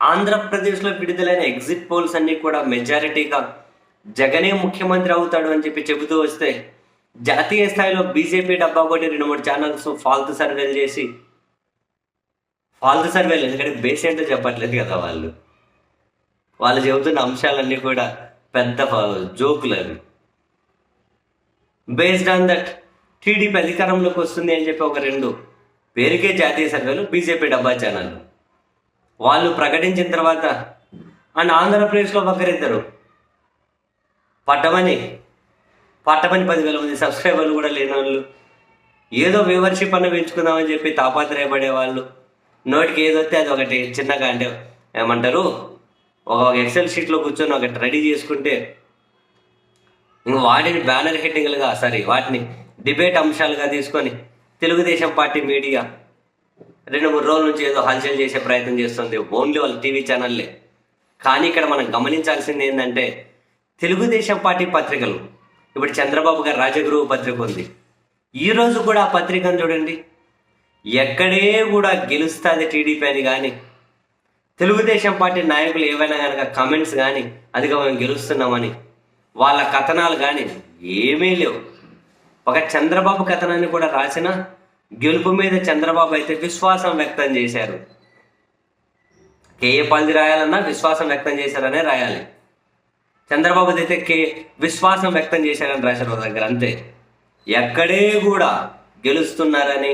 ఆంధ్రప్రదేశ్లో విడుదలైన exit polls అన్నీ కూడా మెజారిటీగా జగనే ముఖ్యమంత్రి అవుతాడు అని చెప్పి చెబుతూ వస్తే జాతీయ స్థాయిలో బీజేపీ డబ్బా కొట్టి రెండు మూడు ఛానల్స్ ఫాల్తు సర్వేలు చేసి ఫాల్తు సర్వేలు ఎందుకంటే బేస్ ఏంటో చెప్పట్లేదు కదా వాళ్ళు. వాళ్ళు చెబుతున్న అంశాలన్నీ కూడా పెద్ద జోకులు అవి. బేస్డ్ ఆన్ దట్ టీడీపీ అధికారంలోకి వస్తుంది అని చెప్పి ఒక రెండు పేరుకే జాతీయ సర్వేలు బీజేపీ డబ్బా ఛానల్ వాళ్ళు ప్రకటించిన తర్వాత అండ్ ఆంధ్రప్రదేశ్లో ఒకరిద్దరు. పట్టమని. పట్టమని పదివేల మంది సబ్స్క్రైబర్లు కూడా లేని వాళ్ళు ఏదో వ్యూవర్షిప్ అన్న పెంచుకుందామని చెప్పి తాపాత్రయపడే వాళ్ళు నోటికి ఏదొస్తే అది ఒకటి చిన్నగా అంటే ఏమంటారు? ఒక ఎక్సెల్ షీట్లో కూర్చొని ఒకటి రెడీ చేసుకుంటే ఇంక వాటిని బ్యానర్ హెడ్డింగ్లుగా సారీ వాటిని డిబేట్ అంశాలుగా తీసుకొని తెలుగుదేశం పార్టీ మీడియా రెండు మూడు రోజుల నుంచి ఏదో హల్చల్ చేసే ప్రయత్నం చేస్తుంది. ఓన్లీ వాళ్ళ టీవీ ఛానల్లే. కానీ ఇక్కడ మనం గమనించాల్సింది ఏంటంటే తెలుగుదేశం పార్టీ పత్రికలు ఇప్పుడు చంద్రబాబు గారు రాజగురువు పత్రిక ఉంది. ఈ రోజు కూడా ఆ పత్రికను చూడండి. ఎక్కడే కూడా గెలుస్తుంది టీడీపీ అని కానీ తెలుగుదేశం పార్టీ నాయకులు ఏవైనా కనుక కమెంట్స్ కానీ అదిగా మేము గెలుస్తున్నామని వాళ్ళ కథనాలు కానీ ఏమీ లేవు. ఒక చంద్రబాబు కథనాన్ని కూడా రాసిన గెలుపు మీద చంద్రబాబు అయితే విశ్వాసం వ్యక్తం చేశారు. కేఏ పాల్ది రాయాలన్నా విశ్వాసం వ్యక్తం చేశారనే రాయాలి. చంద్రబాబు అయితే కే విశ్వాసం వ్యక్తం చేశారని రాశారు దగ్గర అంతే. ఎక్కడే కూడా గెలుస్తున్నారని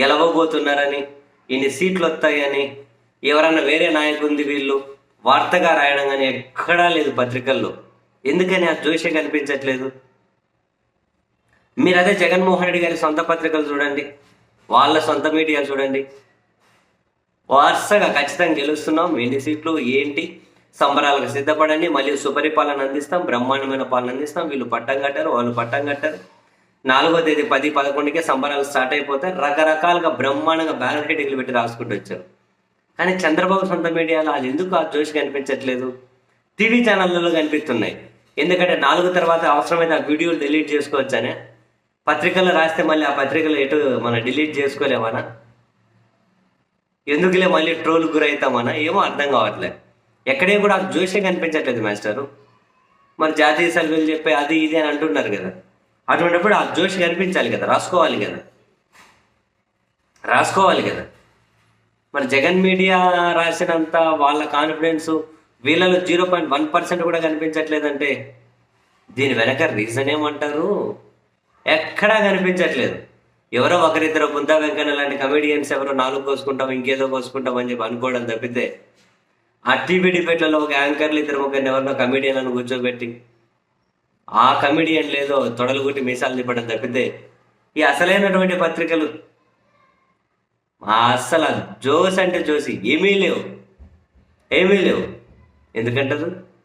గెలవబోతున్నారని ఇన్ని సీట్లు వస్తాయని ఎవరన్నా వేరే నాయకుంది వీళ్ళు వార్తగా రాయడం కానీ ఎక్కడా లేదు పత్రికల్లో. ఎందుకని ఆ జోషే కనిపించట్లేదు? మీరు అదే జగన్మోహన్ రెడ్డి గారి సొంత పత్రికలు చూడండి. వాళ్ళ సొంత మీడియా చూడండి. వరుసగా ఖచ్చితంగా గెలుస్తున్నాం. ఎన్ని సీట్లు ఏంటి? సంబరాలకు సిద్ధపడండి. మళ్ళీ సుపరిపాలన అందిస్తాం. బ్రహ్మాండమైన పాలన అందిస్తాం. వీళ్ళు పట్టం కట్టారు వాళ్ళు పట్టం కట్టారు. నాలుగో తేదీ పది పదకొండుకే సంబరాలు స్టార్ట్ అయిపోతాయి రకరకాలుగా బ్రహ్మాండంగా బ్యానర్ హెడ్డింగ్లు పెట్టి రాసుకుంటూ వచ్చారు. కానీ చంద్రబాబు సొంత మీడియాలో అది ఎందుకు ఆ జోష్ కనిపించట్లేదు? టీవీ ఛానళ్ళలో కనిపిస్తున్నాయి. ఎందుకంటే నాలుగు తర్వాత అవసరమైతే ఆ వీడియోలు డిలీట్ చేసుకోవచ్చనే. పత్రికల్లో రాస్తే మళ్ళీ ఆ పత్రికలు ఎటు మనం డిలీట్ చేసుకోలేమనా ఎందుకులే మళ్ళీ ట్రోల్ గురవుతామనా ఏమో అర్థం కావట్లేదు ఎక్కడే కూడా ఆ జోషే కనిపించట్లేదు మాస్టరు. మరి జాతీయ సర్వేలు చెప్పి అది ఇది అని అంటున్నారు కదా. అటువంటిప్పుడు ఆ జోష్ కనిపించాలి కదా రాసుకోవాలి కదా. రాసుకోవాలి కదా. మరి జగన్ మీడియా రాసినంత వాళ్ళ కాన్ఫిడెన్స్ వీళ్ళలో జీరో పాయింట్ వన్ పర్సెంట్ కూడా కనిపించట్లేదంటే దీని వెనక రీజన్ ఏమంటారు? ఎక్కడా కనిపించట్లేదు. ఎవరో ఒకరిద్దరు బుందా వెంకన్న లాంటి కమెడియన్స్ ఎవరో నాలుగు కోసుకుంటాం ఇంకేదో కోసుకుంటాం అని చెప్పి అనుకోవడం తప్పితే ఆ టీవీ డిబేట్లలో ఒక యాంకర్లు ఇద్దరు ముగ్గురిని ఎవరినో కమెడియన్లను కూర్చోబెట్టి ఆ కమెడియన్ లేదో తొడలు కొట్టి మీసాలు తిప్పడం తప్పితే ఈ అసలైనటువంటి పత్రికలు అసలు అస్సలు జోస్ అంటే జోసి ఏమీ లేవు. ఏమీ లేవు. ఎందుకంటారు